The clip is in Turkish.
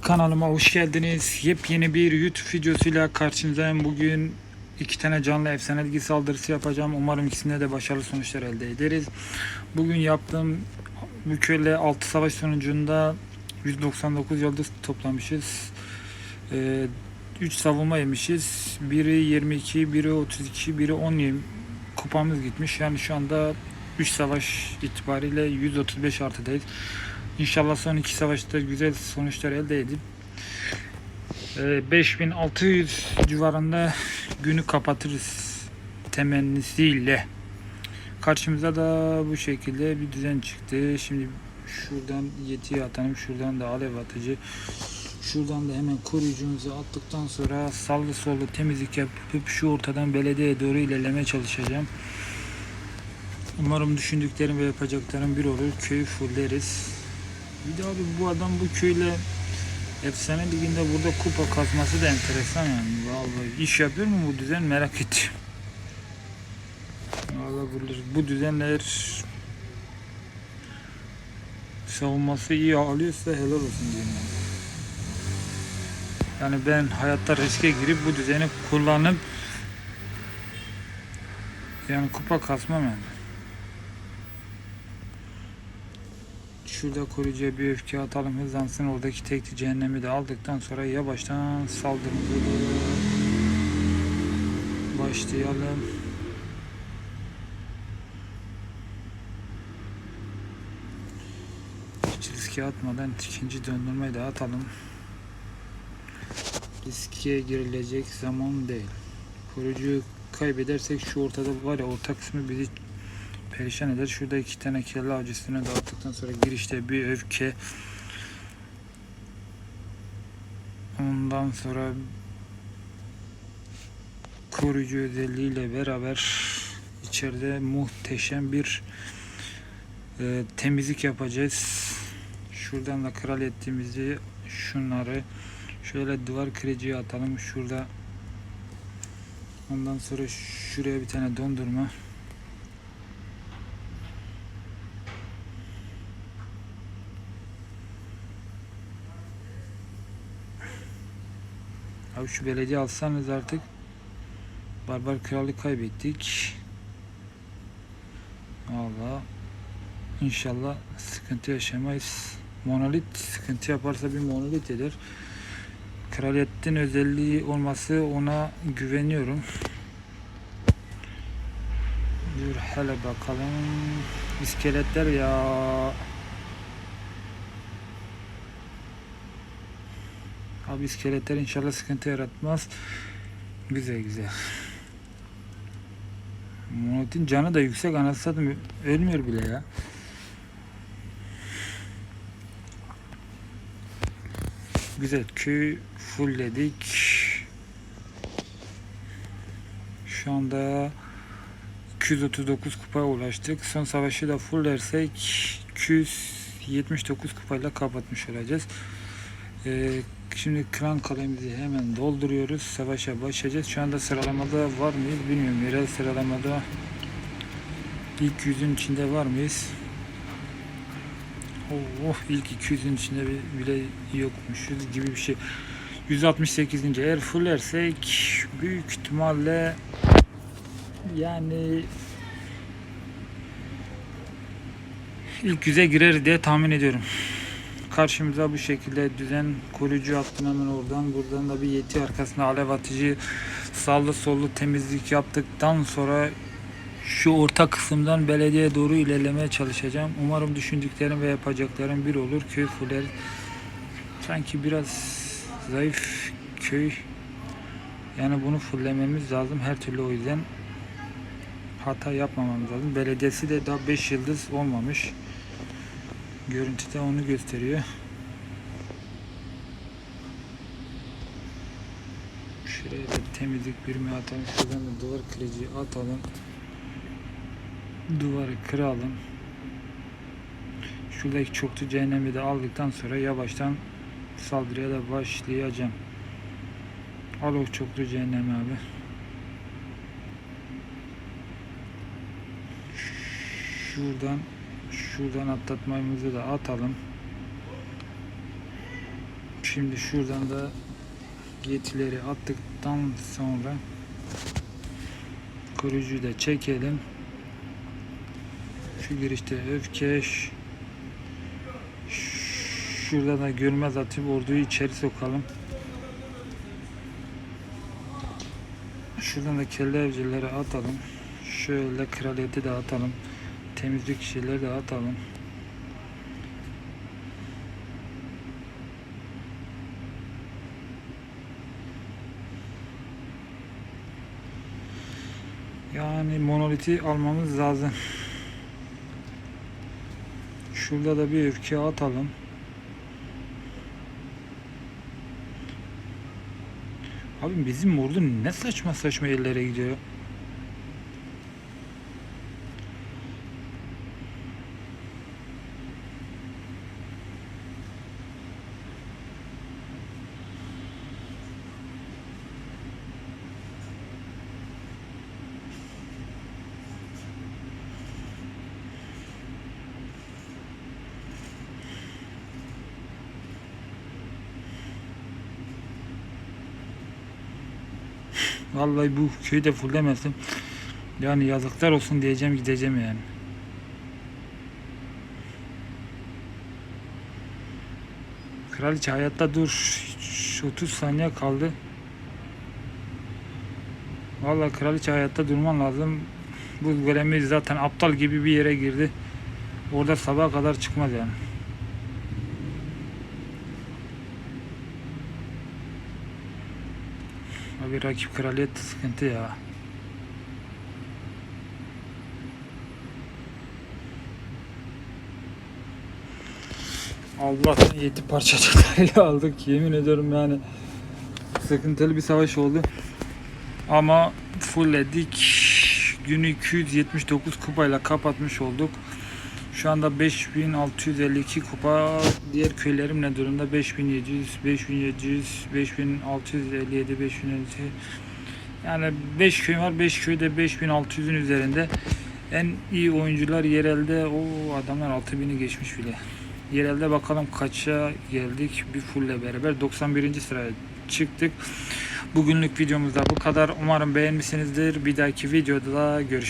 Kanalıma hoş geldiniz. Yepyeni bir YouTube videosuyla karşınızdayım. Bugün iki tane canlı efsane bilgi saldırısı yapacağım. Umarım ikisinde de başarılı sonuçlar elde ederiz. Bugün yaptığım köyle 6 savaş sonucunda 199 yıldız toplamışız. 3 savunma yemişiz. Biri 22, biri 32, biri 10 yem kupamız gitmiş. Yani şu anda 3 savaş itibariyle 135 artıdayız. İnşallah son iki savaşta güzel sonuçlar elde edip e, 5600 civarında günü kapatırız temennisiyle. Karşımıza da bu şekilde bir düzen çıktı. Şimdi şuradan yetiye atalım. Şuradan da alev atıcı. Şuradan da hemen koruyucumuzu attıktan sonra sallı sollu temizlik yapıp şu ortadan belediyeye doğru ilerlemeye çalışacağım. Umarım düşündüklerim ve yapacaklarım bir olur. Köyü fulleriz. Bir de abi bu adam bu köyle efsane liginde burada kupa kazması da enteresan yani. Vallahi iş yapıyor mu bu düzen merak ettim. Vallahi bu, bu düzenler savunması iyi alıyorsa helal olsun diyeyim yani. Yani ben hayatta riske girip bu düzeni kullanıp yani kupa kasmam yani. Şurada koruyucuya bir öfke atalım hızlansın. Oradaki tekli cehennemi de aldıktan sonra yavaştan saldırımıza doğru başlayalım. Hiç riske atmadan ikinci döndürmeyi de atalım. Riske girilecek zaman değil. Koruyucuyu kaybedersek şu ortada var ya orta kısmı bizi perişan eder. Şurada iki tane kelle avcısını dağıttıktan sonra girişte bir öfke. Ondan sonra koruyucu özelliğiyle beraber içeride muhteşem bir e, temizlik yapacağız. Şuradan da kral ettiğimizi şunları şöyle duvar kırıcıya atalım. Şurada ondan sonra şuraya bir tane dondurma. Abi şu belediye alsanız artık Barbar Kralı kaybettik. Allah İnşallah sıkıntı yaşamayız. Monolit sıkıntı yaparsa bir monolit eder. Kraliyetin özelliği olması ona güveniyorum. Dur hele bakalım. İskeletler ya. Abi iskeletler inşallah sıkıntı yaratmaz. Güzel güzel. Monot'in canı da yüksek anasını satayım ölmüyor bile ya. Güzel köy fullledik. Şu anda 239 kupaya ulaştık. Son savaşı da fullersek 279 kupayla kapatmış olacağız. Ee, Şimdi kran kalemizi hemen dolduruyoruz. Savaşa başlayacağız. Şu anda sıralamada var mıyız bilmiyorum. Yerel sıralamada ilk yüzün içinde var mıyız? Oh ilk 200'ün içinde bile yokmuşuz gibi bir şey. 168. eğer fullersek büyük ihtimalle yani ilk yüze girer diye tahmin ediyorum karşımıza bu şekilde düzen koruyucu attım hemen oradan. Buradan da bir yeti arkasına alev atıcı sallı sollu temizlik yaptıktan sonra şu orta kısımdan belediye doğru ilerlemeye çalışacağım. Umarım düşündüklerim ve yapacaklarım bir olur. Köy fuller sanki biraz zayıf köy. Yani bunu fullememiz lazım. Her türlü o yüzden hata yapmamamız lazım. Belediyesi de daha 5 yıldız olmamış. Görüntüde onu gösteriyor. Şuraya da temizlik birimi atalım. Şuradan da duvar kırıcı atalım. Duvarı kıralım. Şuradaki çoktu cehennemi de aldıktan sonra yavaştan saldırıya da başlayacağım. Al o çoklu cehennemi abi. Şuradan şuradan atlatmamızı da atalım. Şimdi şuradan da yetileri attıktan sonra koruyucuyu da çekelim. Şu girişte öfkeş. Şurada da görmez atıp orduyu içeri sokalım. Şuradan da kelle atalım. Şöyle kraliyeti de atalım. Temizlik şeyleri de atalım. Yani monoliti almamız lazım. Şurada da bir öfke atalım. Abi bizim ordu ne saçma saçma yerlere gidiyor. Vallahi bu köyü de fullemezdim. Yani yazıklar olsun diyeceğim gideceğim yani. Kraliçe hayatta dur. Şu 30 saniye kaldı. Vallahi kraliçe hayatta durman lazım. Bu golemi zaten aptal gibi bir yere girdi. Orada sabaha kadar çıkmaz yani. Abi rakip kraliyet sıkıntı ya. Allah'tan yedi parçacıklarıyla aldık. Yemin ediyorum yani sıkıntılı bir savaş oldu. Ama fullledik. Günü 279 kupayla kapatmış olduk. Şu anda 5652 kupa. Diğer köylerim ne durumda? 5700, 5700, 5657, 5700. Yani 5 köy var. 5 köyde 5600'ün üzerinde. En iyi oyuncular yerelde. O adamlar 6000'i geçmiş bile. Yerelde bakalım kaça geldik bir fulle beraber. 91. sıraya çıktık. Bugünlük videomuzda bu kadar. Umarım beğenmişsinizdir. Bir dahaki videoda görüşürüz.